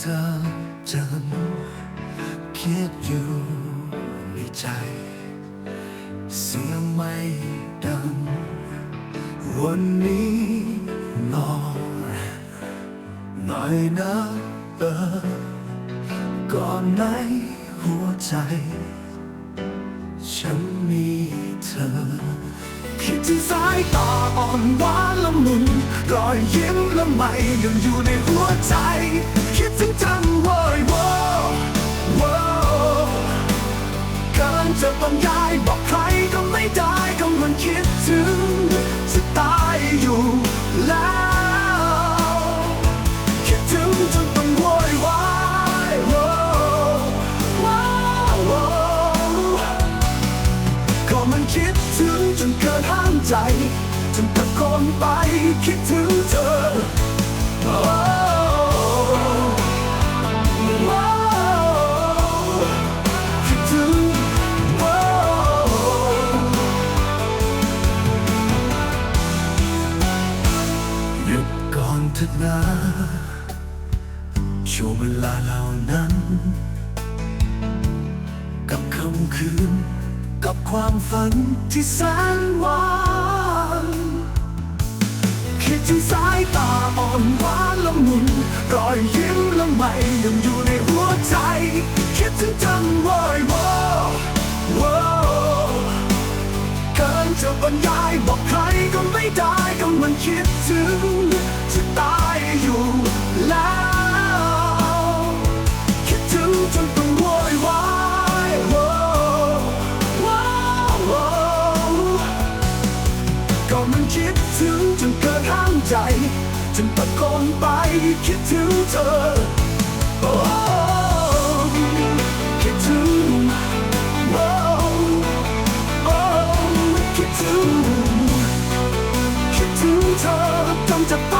เธอจำคิดอยู่ในใจ เสียงไม่ดัง วันนี้นอนหน่อยนะเออก่อนในหัวใจ ฉันมีเธอ คิดถึงสายตาอ่อนหวานละมุนรอยยิ้มละไมยังอยู่ในหัวใจ ห้ามใจจนตะโกนไปคิดถึงเธอโอ้คิดถึงโอ้หยุดก่อนเถิดนะช่วงเวลาเหล่านั้น กับคำคืน กับความฝันที่แสนหวานคิดถึงสายตาอ่อนหวานละมุนรอยยิ้มละไมยังอยู่ในหัวใจ คิดถึงจังวอยวอวอเกินจะบรรยายบอกใครก็ไม่ได้ก็มันคิดถึงจะตายอยู่แล้ว นคิดถึงจนเกินห้ามใจจนตะโกนไปคิดถึงเธอ โอ้คิดถึงโอ้โอ้คิดถึงคิดถึงเธอจนจะต